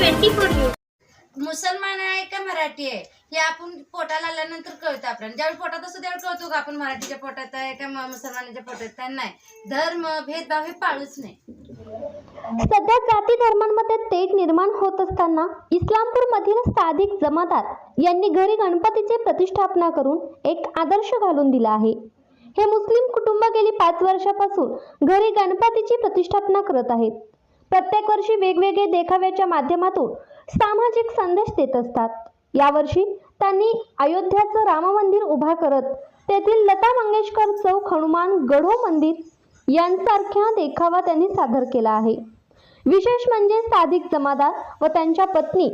Twenty four news मुसलमान आहे का मराठी आहे? हे आपण पोटाला आल्यानंतर कळतं आपल्याला. ज्यावेळी पोटात असतो त्यावेळी कळतो का आपण मराठीच्या पोटात आहे का मुसलमानाच्या पोटात आहे? नाही. धर्म भेदभाव हे पाळूच नाही. सध्या जाती धर्मांमध्ये तेढ निर्माण होत असताना इस्लामपूरमधील सादिक जमादार यांनी घरी गणपतीची प्रतिष्ठापना करून एक आदर्श घालून दिला आहे. हे मुस्लिम कुटुंब गेली पाच वर्षापासून घरी गणपतीची प्रतिष्ठापना करत आहेत. प्रत्येक वर्षी वेगवेगळे देखाव्याच्या माध्यमातून सामाजिक संदेश देत असतात. यावर्षी त्यांनी अयोध्याचं राम मंदिर उभा करत तेथील लता मंगेशकर चौक हनुमान गढो मंदिर यांसारख्या देखावा त्यांनी सादर केला आहे. विशेष म्हणजे सादिक जमादार व त्यांच्या पत्नी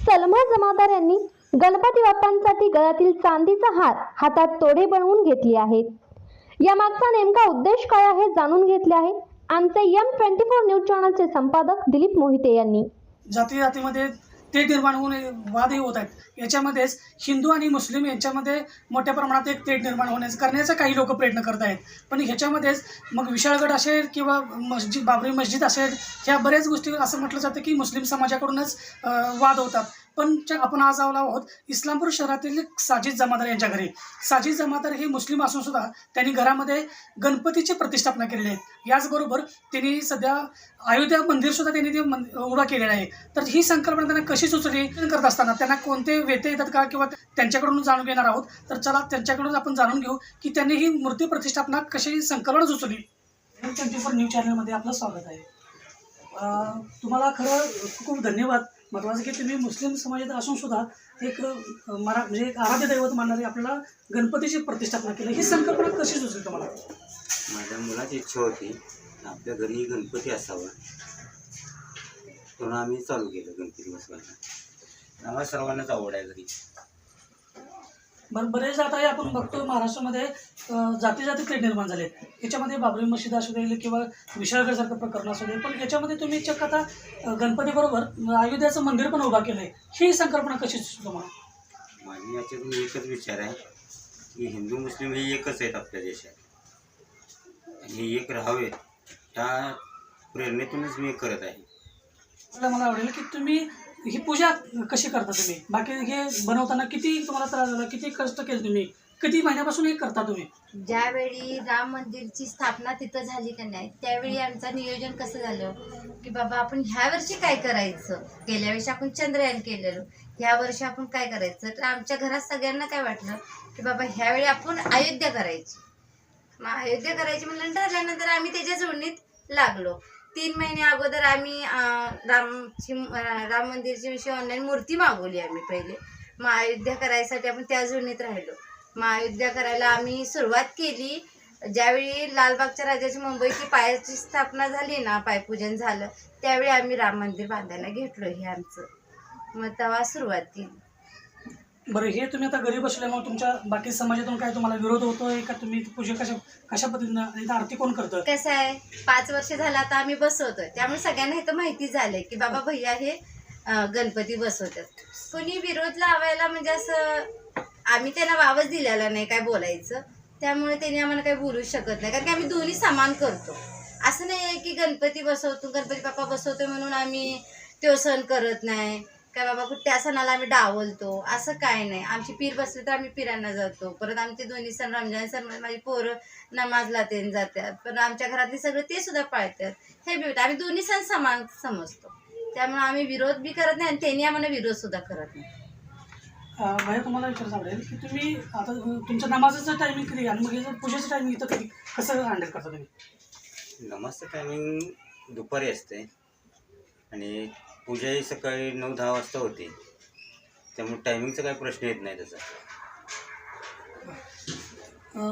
सलमा जमादार यांनी गणपती बाप्पांसाठी गळ्यातील चांदीचा हार हातात तोडे बनवून घेतली आहेत यामागचा नेमका उद्देश काय आहे जाणून घेतले आहे. आमचे एम ट्वेंटी फोर न्यूज चॅनलचे संपादक दिलीप मोहिते यांनी. जाती जातीमध्ये ते निर्माण होऊन वादही होत आहेत. याच्यामध्येच हिंदू आणि मुस्लिम यांच्यामध्ये मोठ्या प्रमाणात एक तेढ निर्माण होण्याचं करण्याचा काही लोक प्रयत्न करत आहेत. पण ह्याच्यामध्येच मग विशाळगड असेल किंवा मस्जिद बाबरी मस्जिद असेल ह्या बऱ्याच गोष्टी असं म्हटलं जातं की मुस्लिम समाजाकडूनच वाद होतात. पण च्या- आपण आज आलो आहोत इस्लामपूर शहरातील साजिद जमादार यांच्या घरी. साजिद जमादार हे मुस्लिम असून सुद्धा त्यांनी घरामध्ये गणपतीची प्रतिष्ठापना केलेली आहे. याचबरोबर त्यांनी सध्या अयोध्या मंदिर सुद्धा त्यांनी ते उभा केलेलं आहे. तर ही संकल्पना त्यांना कशी सुचली करत असताना त्यांना कोणते व्यते येतात का किंवा त्यांच्याकडून जाणून घेणार आहोत? तर चला त्यांच्याकडून आपण जाणून घेऊ की त्यांनी ही मूर्ती प्रतिष्ठापना कशी संकल्पना सुचली. ट्वेंटी फोर न्यूज चॅनलमध्ये आपलं स्वागत आहे. तुम्हाला खरं खूप धन्यवाद. महत्त्वाचं की तुम्ही मुस्लिम समाजात असून सुद्धा एक मरा म्हणजे एक आराध्य दैवत मानणारी आपल्याला गणपतीची प्रतिष्ठापना केली. ही संकल्पना कशी सुचली तुम्हाला? माझ्या मुलाची इच्छा होती आपल्या घरी गणपती असावा. म्हणून आम्ही चालू केलं गणपती बसवायला. आम्हाला सर्वांनाच आवड आहे घरी. बरं बरेच आता हे आपण बघतो महाराष्ट्रामध्ये जाती जाती तेढ निर्माण झाले याच्यामध्ये बाबरी मशीद असू दे किंवा विशाळगडसारखं प्रकरण असू दे पण याच्यामध्ये तुम्ही चक्क आता गणपतीबरोबर अयोध्याचं मंदिर पण उभा केलं आहे ही संकल्पना कशी सुचली तुम्हाला? माझी याच्यातून एकच विचार आहे की हिंदू मुस्लिम हे एकच आहेत आपल्या देशात. हे एक राहावेत ह्या प्रेरणेतूनच मी करत आहे. मला मला आवडेल की तुम्ही ही पूजा कशी करता तुम्ही? बाकी हे बनवताना किती तुम्हाला त्रास झाला? किती कष्ट केले तुम्ही? किती महिन्यापासून हे करता तुम्ही? ज्यावेळी राम मंदिरची स्थापना तिथं झाली का नाही त्यावेळी आमचं नियोजन कसं झालं? की बाबा आपण ह्या वर्षी काय करायचं? गेल्या वर्षी आपण चंद्रयान केलेलं. ह्या वर्षी आपण काय करायचं? तर आमच्या घरात सगळ्यांना काय वाटलं? की बाबा ह्यावेळी आपण अयोध्या करायची. मग अयोध्या करायची म्हणलं ठरल्यानंतर आम्ही त्याच्या जोडणीत लागलो. तीन महिने अगोदर आम्ही रामची राम मंदिरची विषयी ऑनलाईन मूर्ती मागवली आम्ही पहिले. मग अयोध्या करायसाठी आपण त्या जोडणीत राहिलो. मग अयोध्या करायला आम्ही सुरुवात केली. ज्यावेळी लालबागच्या राजाची मुंबईची पायाची स्थापना झाली ना पायपूजन झालं त्यावेळी आम्ही राम मंदिर बांधायला घेतलो हे आमचं. मग तेव्हा सुरुवात केली. बरं हे तुम्ही आता गरीब बसल्यामुळे तुमच्या बाकी समाजातून काय तुम्हाला विरोध होतोय का? तुम्ही पूजा कशा कशा पद्धतीनं आणि आरती कोण करतं? कसं आहे पाच वर्ष झालं आता आम्ही बसवतोय. त्यामुळे सगळ्यांना इथं माहिती झालंय की बाबा भैया हे अं, गणपती बसवतात. कोणी विरोध लावायला म्हणजे असं आम्ही त्यांना वावच दिलेला नाही काय बोलायचं. त्यामुळे त्यांनी आम्हाला काही बोलू शकत नाही. कारण की आम्ही दोन्ही समान करतो. असं नाही आहे की गणपती बसवतो गणपती बाप्पा बसवतो म्हणून आम्ही तो सण करत नाही. काय बाबा कुठे त्या सणाला आम्ही डावलतो असं काय नाही. आमची पीर बसली तर आम्ही पिरांना जातो. परत आमचे दोन्ही सण रमजान सण माझी पोरं नमाजला ते जातात. पण आमच्या घरातले सगळे ते सुद्धा पाळतात. हे बी आम्ही दोन्ही सण समान समजतो. त्यामुळे आम्ही विरोध बी करत नाही आणि त्यांनी आम्हाला विरोध सुद्धा करत नाही. अं, भैया तुम्हाला विचारायचं आवडेल की तुम्ही आता तुमच्या नमाजाचं टायमिंग कधी आणि मग हे पूजेचं टायमिंग इथं कधी कसं हँडल करता तुम्ही? नमस्ते टायमिंग दुपारी असते. आणि पूजा ही सकाळी नऊ दहा वाजता होते. त्यामुळे टायमिंगचा काही प्रश्न येत नाही त्याचा.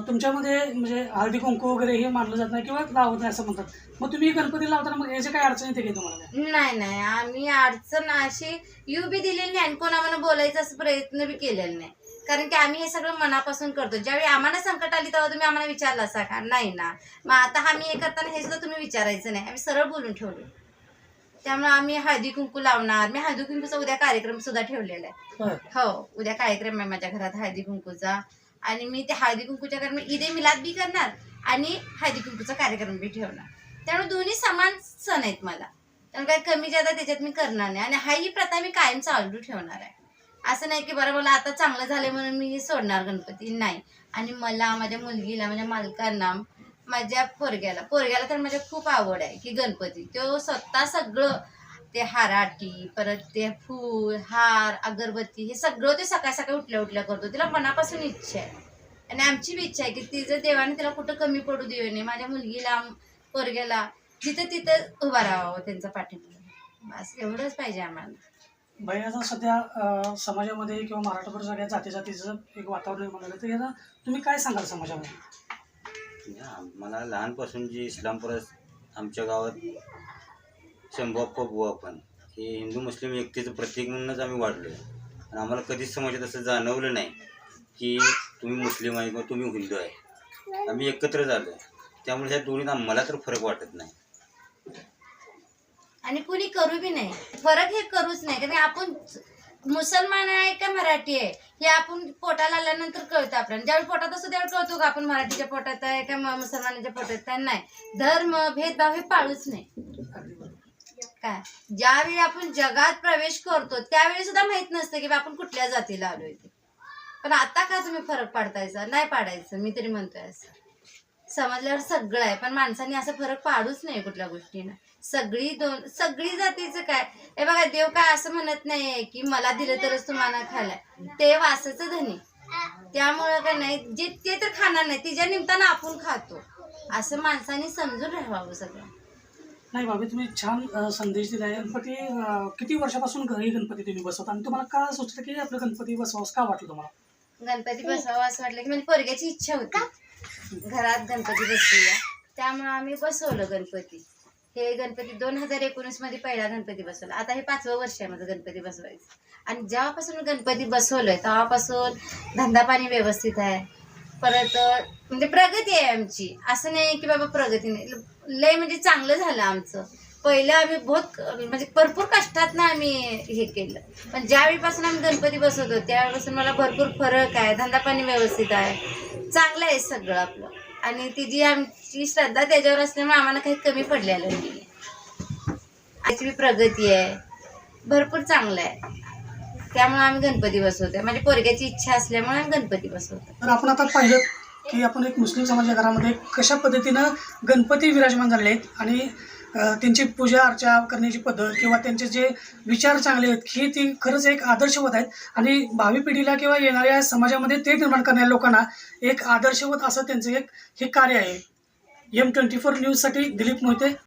तुमच्यामध्ये म्हणजे हळदी कुंकू वगैरे हे मानलं जात नाही किंवा लावत नाही असं म्हणतात. मग तुम्ही गणपती लावताना मग याचे काही अडचण येते की तुम्हाला? काय? नाही नाही. आम्ही अडचण अशी येऊ बी दिलेली नाही आणि कोण आम्हाला बोलायचा असं प्रयत्न बी केलेला नाही. कारण की आम्ही हे सगळं मनापासून करतो. ज्यावेळी आम्हाला संकट आली तेव्हा तुम्ही आम्हाला विचारलं असा का? नाही ना. मग आता आम्ही हे करताना हे सुद्धा तुम्ही विचारायचं नाही. आम्ही सरळ बोलून ठेवलो. त्यामुळे आम्ही हळदी कुंकू लावणार. मी हळदी कुंकूचा उद्या कार्यक्रम सुद्धा ठेवलेला आहे. हो उद्या कार्यक्रम आहे माझ्या घरात हळदी कुंकूचा. आणि मी त्या हळदी कुंकूच्या कारण ईदे मिलाद बी करणार आणि हळदी कुंकूचा कार्यक्रम बी ठेवणार. त्यामुळे दोन्ही समान सण आहेत मला. त्यामुळे काही कमी जादा त्याच्यात मी करणार नाही. आणि हा ही प्रथा मी कायम चालू ठेवणार आहे. असं नाही की बरं मला आता चांगलं झालं म्हणून मी हे सोडणार गणपती. नाही. आणि मला माझ्या मुलगीला माझ्या मालकांना माझ्या पोरग्याला. पोरग्याला तर माझ्या खूप आवड आहे की गणपती. तो स्वतः सगळं ते हाराटी परत ते फूल हार अगरबत्ती हे सगळं ते सकाळ सकाळी उठल्या उठल्या करतो. तिला मनापासून इच्छा आहे. आणि आमची बी इच्छा आहे की तिचं देवाने तिला कुठं कमी पडू देऊ नये माझ्या मुलगीला पोरग्याला जिथं तिथं उभा राहावं त्यांचा पाठिंबा. बस एवढंच पाहिजे आम्हाला. बाई आता सध्या समाजामध्ये किंवा महाराष्ट्रभर सगळ्या जाती जातीचं एक वातावरण निर्माण झालं तर याचा तुम्ही काय सांगाल समाजामध्ये? मला लहानपासून जी इस्लामपुरात आमच्या गावात शंभूप्पा बुवा आपण हे हिंदू मुस्लिम एकतेचं प्रतीक म्हणूनच आम्ही वाढलो आहे आणि आम्हाला कधीच समाजात असं जाणवलं नाही की तुम्ही मुस्लिम आहे किंवा तुम्ही हिंदू आहे. आम्ही एकत्र झालो आहे त्यामुळे ह्या दोन्हीत आम्हाला तर फरक वाटत नाही. आणि कुणी करू बी नाही. फरक हे करूच नाही. कारण आपण मुसलमान आहे का मराठी आहे? हे आपण पोटाला आल्यानंतर कळतं आपल्याला. ज्यावेळी पोटात असतो त्यावेळी कळतो का आपण मराठीच्या पोटात आहे का मुसलमानाच्या पोटात आहे? नाही. धर्म भेदभाव हे पाळूच नाही. काय? ज्यावेळी आपण जगात प्रवेश करतो त्यावेळी सुद्धा माहीत नसतं की बा आपण कुठल्या जातीला आलोय ते. पण आता का तुम्ही फरक पाडतायचा नाही पाडायचं मी तरी म्हणतोय असं. समजल्यावर सगळं आहे पण माणसाने असा फरक पाडूच नाही कुठल्या गोष्टीनं. सगळी दोन सगळी जातीचं काय? हे बघा देव काय असं म्हणत नाहीये की मला दिलं तरच तुम्हाला खालाय ते वासाचं धनी. त्यामुळं काय नाही जे ते तर खाणार नाही तिच्या निमित्तानं आपण खातो. असं माणसाने समजून राहावं सगळं. नाही बाबी तुम्ही छान संदेश दिला आहे गणपती किती वर्षापासून घरी गणपती तुम्ही बसवता? आणि तुम्हाला का सुचलं की आपलं गणपती बसवावंस का वाटलं तुम्हाला? गणपती बसवावं असं वाटलं की म्हणजे पोरग्याची इच्छा होती. घरात गणपती बसवूया. त्यामुळं आम्ही बसवलं गणपती. हे गणपती दोन हजार एकोणीसमध्ये पहिला गणपती बसवला. आता हे पाचवं वर्ष आहे माझं गणपती बसवायचं. आणि जेव्हापासून मी गणपती बसवलोय तेव्हापासून धंदा पाणी व्यवस्थित आहे. परत म्हणजे प्रगती आहे आमची. असं नाही की बाबा प्रगती नाही. लय म्हणजे चांगलं झालं आमचं. पहिलं आम्ही बहुत म्हणजे भरपूर कष्टात ना आम्ही हे केलं. पण ज्यावेळीपासून आम्ही गणपती बसवतो त्यावेळीपासून मला भरपूर फरक आहे. धंदा पाणी व्यवस्थित आहे. चांगलं आहे सगळं आपलं. आणि ती जी आमची श्रद्धा त्याच्यावर असल्यामुळे आम्हाला काही कमी पडलेलं नाही. त्याची प्रगती आहे. भरपूर चांगलं आहे. त्यामुळे आम्ही गणपती बसवतो माझ्या म्हणजे पोरग्याची इच्छा असल्यामुळे आम्ही गणपती बसवतो तर आपण आता पाहिलं की आपण एक मुस्लिम समाजाच्या घरामध्ये कशा पद्धतीनं गणपती विराजमान झालेले आहेत आणि त्यांची पूजा अर्चा करण्याची पद्धत किंवा त्यांचे जे विचार चांगले आहेत हे ती खरंच एक आदर्शवत आहेत. आणि भावी पिढीला किंवा येणाऱ्या समाजामध्ये ते निर्माण करणाऱ्या लोकांना एक आदर्शवत असं त्यांचं एक हे कार्य आहे. एम ट्वेंटी फोर न्यूजसाठी दिलीप मोहिते.